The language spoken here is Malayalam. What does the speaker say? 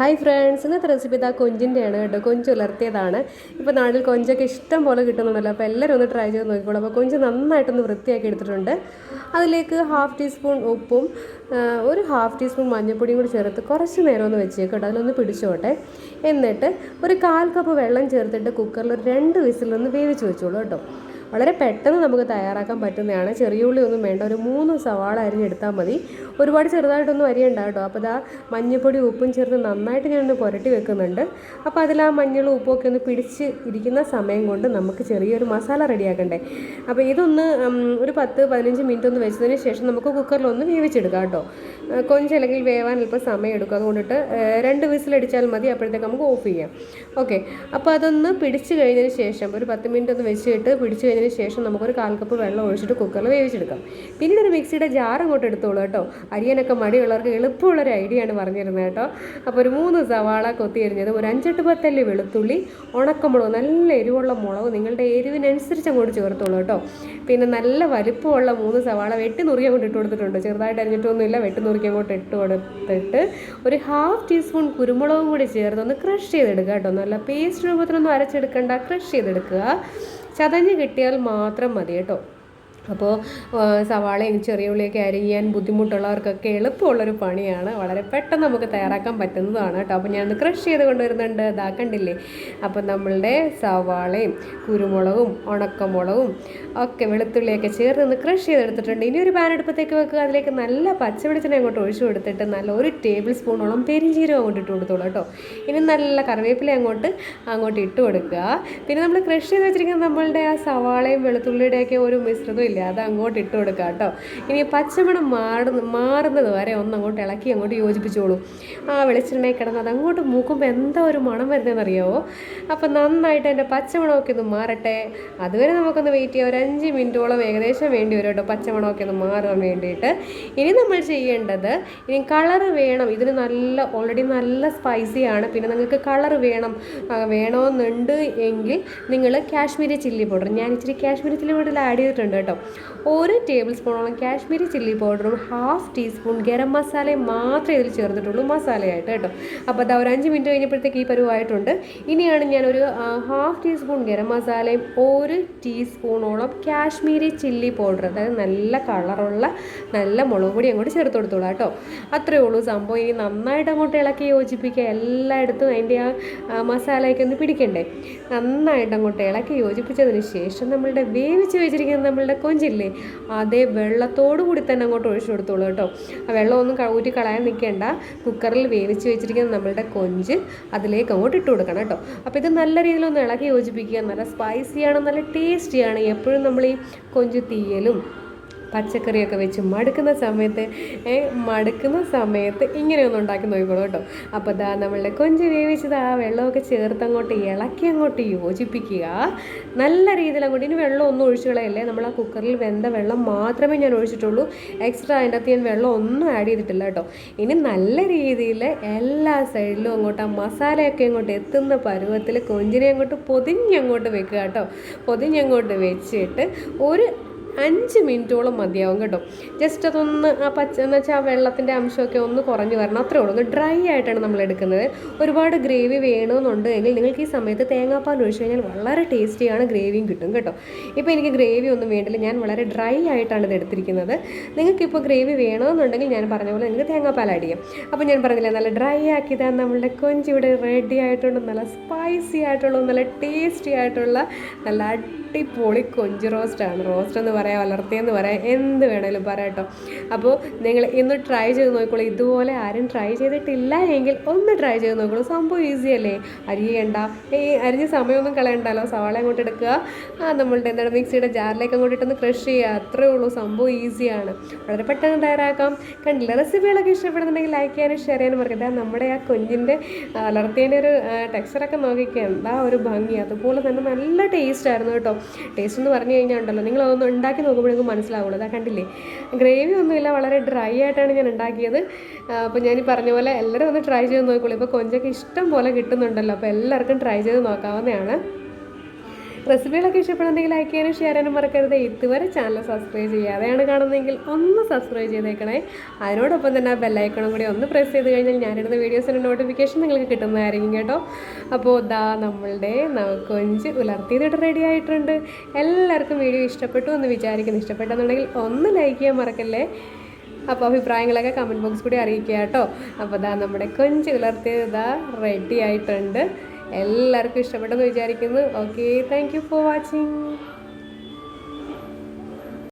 ഹായ് ഫ്രണ്ട്സ് ഇന്നത്തെ റെസിപ്പി ഇതാ കൊഞ്ചിന്റെയാണ് കേട്ടോ. കൊഞ്ച് ഉലർത്തിയതാണ്. ഇപ്പോൾ നാട്ടിൽ കൊഞ്ചൊക്കെ ഇഷ്ടം പോലെ കിട്ടുന്നുണ്ടല്ലോ. അപ്പോൾ എല്ലാവരും ഒന്ന് ട്രൈ ചെയ്ത് നോക്കിക്കോളൂ. അപ്പോൾ കൊഞ്ച് നന്നായിട്ടൊന്ന് വൃത്തിയാക്കി എടുത്തിട്ടുണ്ട്. അതിലേക്ക് ഹാഫ് ടീസ്പൂൺ ഉപ്പും ഒരു ഹാഫ് ടീസ്പൂൺ മഞ്ഞൾപ്പൊടിയും കൂടി ചേർത്ത് കുറച്ച് നേരം ഒന്ന് വെച്ചേക്കും കേട്ടോ. അതിലൊന്ന് പിടിച്ചോട്ടെ. എന്നിട്ട് ഒരു കാൽ കപ്പ് വെള്ളം ചേർത്തിട്ട് കുക്കറിൽ ഒരു രണ്ട് വിസിലൊന്ന് വേവിച്ച് വെച്ചോളൂ കേട്ടോ. വളരെ പെട്ടെന്ന് നമുക്ക് തയ്യാറാക്കാൻ പറ്റുന്നതാണ്. ചെറിയ ഉള്ളി ഒന്നും വേണ്ട. ഒരു മൂന്ന് സവാള അരിഞ്ഞെടുത്താൽ മതി. ഒരുപാട് ചെറുതായിട്ടൊന്നും അരിയണ്ട കേട്ടോ. അപ്പോൾ ഇതാ മഞ്ഞൾപ്പൊടി ഉപ്പും ചേർത്ത് നന്നായിട്ട് ഞാനൊന്ന് പുരട്ടി വെക്കുന്നുണ്ട്. അപ്പോൾ അതിൽ ആ മഞ്ഞളും ഉപ്പൊക്കെ ഒന്ന് പിടിച്ച് ഇരിക്കുന്ന സമയം കൊണ്ട് നമുക്ക് ചെറിയൊരു മസാല റെഡിയാക്കണ്ടേ. അപ്പോൾ ഇതൊന്ന് ഒരു പത്ത് പതിനഞ്ച് മിനിറ്റ് ഒന്ന് വെച്ചതിന് ശേഷം നമുക്ക് കുക്കറിലൊന്ന് വേവിച്ചെടുക്കാം കേട്ടോ. കൊഞ്ച് അല്ലെങ്കിൽ വേവാൻ അല്പം സമയം എടുക്കും. അതുകൊണ്ടിട്ട് രണ്ട് വിസിലടിച്ചാൽ മതി. അപ്പോഴത്തേക്ക് നമുക്ക് ഓഫ് ചെയ്യാം. ഓക്കെ. അപ്പോൾ അതൊന്ന് പിടിച്ച് കഴിഞ്ഞതിന് ശേഷം ഒരു പത്ത് മിനിറ്റ് ഒന്ന് വെച്ചിട്ട് പിടിച്ച് കഴിഞ്ഞതിന് ശേഷം നമുക്കൊരു കാൽ കപ്പ് വെള്ളം ഒഴിച്ചിട്ട് കുക്കറിൽ വേവിച്ചെടുക്കാം. പിന്നീട് ഒരു മിക്സിയുടെ ജാർ അങ്ങോട്ട് എടുത്തോളൂ കേട്ടോ. അരിയാനൊക്കെ മടിയുള്ളവർക്ക് എളുപ്പമുള്ളൊരു ഐഡിയ ആണ് പറഞ്ഞിരുന്നത് കേട്ടോ. അപ്പോൾ ഒരു മൂന്ന് സവാള കൊത്തി എരിഞ്ഞത് ഒരു അഞ്ചെട്ട് പത്തല്ലി വെളുത്തുള്ളി ഉണക്കമുളക് നല്ല എരിവുള്ള മുളക് നിങ്ങളുടെ എരിവിനനുസരിച്ച് അങ്ങോട്ട് ചേർത്തോളൂ കേട്ടോ. പിന്നെ നല്ല വലുപ്പമുള്ള മൂന്ന് സവാള വെട്ടി നുറുക്കി അങ്ങോട്ട് ഇട്ട് കൊടുത്തിട്ടുണ്ട്. ചെറുതായിട്ട് അരിഞ്ഞിട്ടൊന്നുമില്ല വെട്ടി നുറുക്കി അങ്ങോട്ട് ഇട്ട് കൊടുത്തിട്ട് ഒരു ഹാഫ് ടീസ്പൂൺ കുരുമുളകും കൂടി ചേർത്ത് ഒന്ന് ക്രഷ് ചെയ്തെടുക്കുക കേട്ടോ. നല്ല പേസ്റ്റ് രൂപത്തിലൊന്നും അരച്ചെടുക്കണ്ട ക്രഷ് ചെയ്തെടുക്കുക. ചതഞ്ഞ് കിട്ടിയാൽ മാത്രം മതി കേട്ടോ. അപ്പോൾ സവാളയും ചെറിയ ഉള്ളിയൊക്കെ അരിയാൻ ബുദ്ധിമുട്ടുള്ളവർക്കൊക്കെ എളുപ്പമുള്ളൊരു പണിയാണ്. വളരെ പെട്ടെന്ന് നമുക്ക് തയ്യാറാക്കാൻ പറ്റുന്നതാണ് കേട്ടോ. അപ്പോൾ ഞാൻ ക്രഷ് ചെയ്ത് കൊണ്ടുവരുന്നുണ്ട്. ഇതാക്കണ്ടില്ലേ അപ്പോൾ നമ്മളുടെ സവാളയും കുരുമുളകും ഉണക്കമുളകും ഒക്കെ വെളുത്തുള്ളിയൊക്കെ ചേർത്ത് ഒന്ന് ക്രഷ് ചെയ്തെടുത്തിട്ടുണ്ട്. ഇനി ഒരു പാൻ അടുപ്പത്തേക്ക് വെക്കുക. അതിലേക്ക് നല്ല പച്ചവെളിച്ചെണ്ണ അങ്ങോട്ട് ഒഴിച്ചു കൊടുത്തിട്ട് നല്ല ഒരു ടേബിൾ സ്പൂണോളം പെരിഞ്ചീരം അങ്ങോട്ട് ഇട്ട് കൊടുത്തോളൂ കേട്ടോ. ഇനി നല്ല കറിവേപ്പില അങ്ങോട്ട് അങ്ങോട്ട് ഇട്ട് കൊടുക്കുക. പിന്നെ നമ്മൾ ക്രഷ് ചെയ്ത് വെച്ചിരിക്കുന്ന നമ്മളുടെ ആ സവാളയും വെളുത്തുള്ളിയുടെയൊക്കെ ഒരു മിശ്രിതം ഇല്ല അത് അങ്ങോട്ട് ഇട്ട് കൊടുക്കുക കേട്ടോ ഇനി പച്ചമണം മാറുന്ന മാറുന്നത് വരെ ഒന്ന് അങ്ങോട്ട് ഇളക്കി അങ്ങോട്ട് യോജിപ്പിച്ചോളൂ. ആ വെളിച്ചെണ്ണയിൽ കിടന്ന് അത് അങ്ങോട്ട് മൂക്കുമ്പോൾ എന്താ ഒരു മണം വരുന്നതെന്ന് അറിയാമോ അപ്പോൾ നന്നായിട്ട് അതിന്റെ പച്ചമണമൊക്കെ ഒന്ന് മാറട്ടെ. അതുവരെ നമുക്കൊന്ന് വെയിറ്റ് ചെയ്യാം. ഒരു അഞ്ച് മിനിറ്റോളം ഏകദേശം വേണ്ടി വരും കേട്ടോ പച്ചമണമൊക്കെ ഒന്ന് മാറാൻ വേണ്ടിയിട്ട്. ഇനി നമ്മൾ ചെയ്യേണ്ടത് ഇനി കളർ വേണം. ഇതിന് നല്ല ഓൾറെഡി നല്ല സ്പൈസിയാണ് പിന്നെ നിങ്ങൾക്ക് കളർ വേണം വേണമെന്നുണ്ട് എങ്കിൽ നിങ്ങൾ കാശ്മീരി ചില്ലി പൗഡർ. ഞാൻ ഇച്ചിരി കാശ്മീരി ചില്ലി പൗഡർ ആഡ് ചെയ്തിട്ടുണ്ട് കേട്ടോ ഒരു ടേബിൾ സ്പൂണോളം കാശ്മീരി ചില്ലി പൗഡറും ഹാഫ് ടീസ്പൂൺ ഗരം മസാലയും മാത്രമേ ഇതിൽ ചേർന്നിട്ടുള്ളൂ മസാലയായിട്ട് കേട്ടോ. അപ്പോൾ അതാ ഒരു അഞ്ച് മിനിറ്റ് കഴിഞ്ഞപ്പോഴത്തേക്ക് ഈ പരുവായിട്ടുണ്ട്. ഇനിയാണ് ഞാനൊരു ഹാഫ് ടീസ്പൂൺ ഗരം മസാലയും ഒരു ടീസ്പൂണോളം കാശ്മീരി ചില്ലി പൗഡർ അതായത് നല്ല കളറുള്ള നല്ല മുളക് പൊടി അങ്ങോട്ട് ചേർത്ത് കൊടുത്തോളാം കേട്ടോ. അത്രയേ ഉള്ളൂ സംഭവം. ഇനി നന്നായിട്ട് അങ്ങോട്ട് ഇളക്കി യോജിപ്പിക്കുക. എല്ലായിടത്തും അതിന്റെ ആ, മസാലയൊക്കെ ഒന്ന് പിടിക്കണ്ടേ? നന്നായിട്ട് അങ്ങോട്ട് ഇളക്കി യോജിപ്പിച്ചതിന് ശേഷം നമ്മളുടെ വേവിച്ച് വെച്ചിരിക്കുന്ന നമ്മളുടെ കൊഞ്ചില്ലേ അതേ വെള്ളത്തോടു കൂടി തന്നെ അങ്ങോട്ട് ഒഴിച്ചു കൊടുത്തോളൂ കേട്ടോ. ആ വെള്ളമൊന്നും ഊറ്റി കളയാൻ നിൽക്കേണ്ട. കുക്കറിൽ വേവിച്ച് വെച്ചിരിക്കുന്ന നമ്മളുടെ കൊഞ്ച് അതിലേക്ക് അങ്ങോട്ട് ഇട്ട് കൊടുക്കണം കേട്ടോ. അപ്പോൾ ഇത് നല്ല രീതിയിലൊന്ന് ഇളക്കി യോജിപ്പിക്കുക. നല്ല സ്പൈസിയാണ് നല്ല ടേസ്റ്റിയാണ് എപ്പോഴും നമ്മൾ ഈ കൊഞ്ച് തീയലും പച്ചക്കറിയൊക്കെ വെച്ച് മടുക്കുന്ന സമയത്ത് മടുക്കുന്ന സമയത്ത് ഇങ്ങനെയൊന്ന് ഉണ്ടാക്കി നോക്കിക്കോളൂ കേട്ടോ. അപ്പോൾ ദാ നമ്മളുടെ കൊഞ്ച് വേവിച്ചത് ആ വെള്ളമൊക്കെ ചേർത്ത് അങ്ങോട്ട് ഇളക്കി അങ്ങോട്ട് യോജിപ്പിക്കുക. നല്ല രീതിയിൽ അങ്ങോട്ട് ഇനി വെള്ളം ഒന്നും ഒഴിച്ചുകളയല്ലേ നമ്മൾ ആ കുക്കറിൽ വെന്ത വെള്ളം മാത്രമേ ഞാൻ ഒഴിച്ചിട്ടുള്ളൂ. എക്സ്ട്രാ അതിന്റെ അകത്ത് ഞാൻ വെള്ളം ഒന്നും ആഡ് ചെയ്തിട്ടില്ല കേട്ടോ. ഇനി നല്ല രീതിയിൽ എല്ലാ സൈഡിലും അങ്ങോട്ട് ആ മസാലയൊക്കെ അങ്ങോട്ട് എത്തുന്ന പരുവത്തിൽ കൊഞ്ചിനെ അങ്ങോട്ട് പൊതിഞ്ഞങ്ങോട്ട് വെക്കുക കേട്ടോ. പൊതിഞ്ഞങ്ങോട്ട് വെച്ചിട്ട് ഒരു അഞ്ച് മിനിറ്റോളം മതിയാവും കേട്ടോ. ജസ്റ്റ് അതൊന്ന് ആ പച്ച എന്ന് വെച്ചാൽ ആ വെള്ളത്തിന്റെ അംശമൊക്കെ ഒന്ന് കുറഞ്ഞു വരണം. അത്രേ ഉള്ളൂ. ഡ്രൈ ആയിട്ടാണ് നമ്മൾ എടുക്കുന്നത്. ഒരുപാട് ഗ്രേവി വേണമെന്നുണ്ട് എങ്കിൽ നിങ്ങൾക്ക് ഈ സമയത്ത് തേങ്ങാപ്പാൽ ഒഴിച്ച് കഴിഞ്ഞാൽ വളരെ ടേസ്റ്റിയാണ് ഗ്രേവിയും കിട്ടും കേട്ടോ. ഇപ്പോൾ എനിക്ക് ഗ്രേവി ഒന്നും വേണ്ടില്ല. ഞാൻ വളരെ ഡ്രൈ ആയിട്ടാണ് ഇത് എടുത്തിരിക്കുന്നത്. നിങ്ങൾക്കിപ്പോൾ ഗ്രേവി വേണമെന്നുണ്ടെങ്കിൽ ഞാൻ പറഞ്ഞ പോലെ നിങ്ങൾക്ക് തേങ്ങാപ്പാൽ ആഡ് ചെയ്യാം. അപ്പോൾ ഞാൻ പറഞ്ഞില്ലേ നല്ല ഡ്രൈ ആക്കിയതാണ് നമ്മളുടെ കൊഞ്ച് ഇവിടെ റെഡി ആയിട്ടുണ്ട്. നല്ല സ്പൈസി ആയിട്ടുള്ള നല്ല ടേസ്റ്റി ആയിട്ടുള്ള നല്ല അടിപൊളി കൊഞ്ച് റോസ്റ്റാണ് റോസ്റ്റ് എന്ന് പറയാം വളർത്തിയെന്ന് പറയാം. എന്ത് വേണമെങ്കിലും പറയാം കേട്ടോ. അപ്പോൾ നിങ്ങൾ ഇന്ന് ട്രൈ ചെയ്ത് നോക്കിക്കോളൂ ഇതുപോലെ ആരും ട്രൈ ചെയ്തിട്ടില്ല എങ്കിൽ ഒന്ന് ട്രൈ ചെയ്ത് നോക്കിക്കോളൂ സംഭവം ഈസി അല്ലേ? അരിയണ്ട ഈ അരിഞ്ഞ് സമയമൊന്നും കളയണ്ടല്ലോ. സവാള അങ്ങോട്ട് എടുക്കുക. ആ നമ്മളുടെ എന്താണ് മിക്സിയുടെ ജാറിലേക്ക് അങ്ങോട്ട് ഇട്ടൊന്ന് ക്രഷ് ചെയ്യുക. അത്രേ ഉള്ളൂ. സംഭവം ഈസിയാണ് വളരെ പെട്ടെന്ന് തയ്യാറാക്കാം. കണ്ടില്ല? റെസിപ്പികളൊക്കെ ഇഷ്ടപ്പെടുന്നുണ്ടെങ്കിൽ ലൈക്ക് ചെയ്യാനും ഷെയർ ചെയ്യാനും മറക്കരുത്. നമ്മുടെ ആ കുഞ്ഞിന്റെ വളർത്തിയതിന്റെ ഒരു ടെക്സ്ചറൊക്കെ നോക്കിക്കുക എന്താ ഒരു ഭംഗി. അതുപോലെ തന്നെ നല്ല ടേസ്റ്റ് ആയിരുന്നു കേട്ടോ. ടേസ്റ്റ് എന്ന് പറഞ്ഞു കഴിഞ്ഞാൽ ഉണ്ടല്ലോ. നിങ്ങളതൊന്നും അതൊന്ന് ഉണ്ടാക്കി നോക്കുമ്പോഴേക്കും മനസ്സിലാവുള്ളൂ. അതാ കണ്ടില്ലേ? ഗ്രേവി ഒന്നുമില്ല വളരെ ഡ്രൈ ആയിട്ടാണ് ഞാൻ ഉണ്ടാക്കിയത്. അപ്പോൾ ഞാൻ ഈ പറഞ്ഞ പോലെ എല്ലാവരും ഒന്ന് ട്രൈ ചെയ്ത് നോക്കിക്കോളൂ. ഇപ്പോൾ കൊഞ്ചൊക്കെ ഇഷ്ടം പോലെ കിട്ടുന്നുണ്ടല്ലോ. അപ്പോൾ എല്ലാവർക്കും ട്രൈ ചെയ്ത് നോക്കാവുന്നതാണ്. റെസിപ്പികളൊക്കെ ഇഷ്ടപ്പെടുന്നുണ്ടെങ്കിൽ ലൈക്ക് ചെയ്യാനും ഷെയർ ചെയ്യാനും മറക്കരുത്. ഇതുവരെ ചാനൽ സബ്സ്ക്രൈബ് ചെയ്യാതെയാണ് കാണുന്നതെങ്കിൽ ഒന്ന് സബ്സ്ക്രൈബ് ചെയ്തേക്കണേ. അതിനോടൊപ്പം തന്നെ ആ ബെല്ലൈക്കണം കൂടി ഒന്ന് പ്രസ് ചെയ്ത് കഴിഞ്ഞാൽ ഞാനിടുന്ന വീഡിയോസിന്റെ നോട്ടിഫിക്കേഷൻ നിങ്ങൾക്ക് കിട്ടുന്നതായിരിക്കും കേട്ടോ. അപ്പോൾ ഇതാ നമ്മളുടെ കൊഞ്ച് ഉലർത്തിയതിട്ട് റെഡി ആയിട്ടുണ്ട്. എല്ലാവർക്കും വീഡിയോ ഇഷ്ടപ്പെട്ടു എന്ന് വിചാരിക്കുന്നു. ഇഷ്ടപ്പെട്ടെന്നുണ്ടെങ്കിൽ ഒന്ന് ലൈക്ക് ചെയ്യാൻ മറക്കല്ലേ? അപ്പോൾ അഭിപ്രായങ്ങളൊക്കെ കമന്റ് ബോക്സ് കൂടി അറിയിക്കുക കേട്ടോ. അപ്പോൾ ഇതാ നമ്മുടെ കൊഞ്ച് ഉലർത്തിയത് ഇതാ റെഡി ആയിട്ടുണ്ട്. എല്ലാവർക്കും ഇഷ്ടപ്പെട്ടെന്ന് വിചാരിക്കുന്നു. Okay thank for watching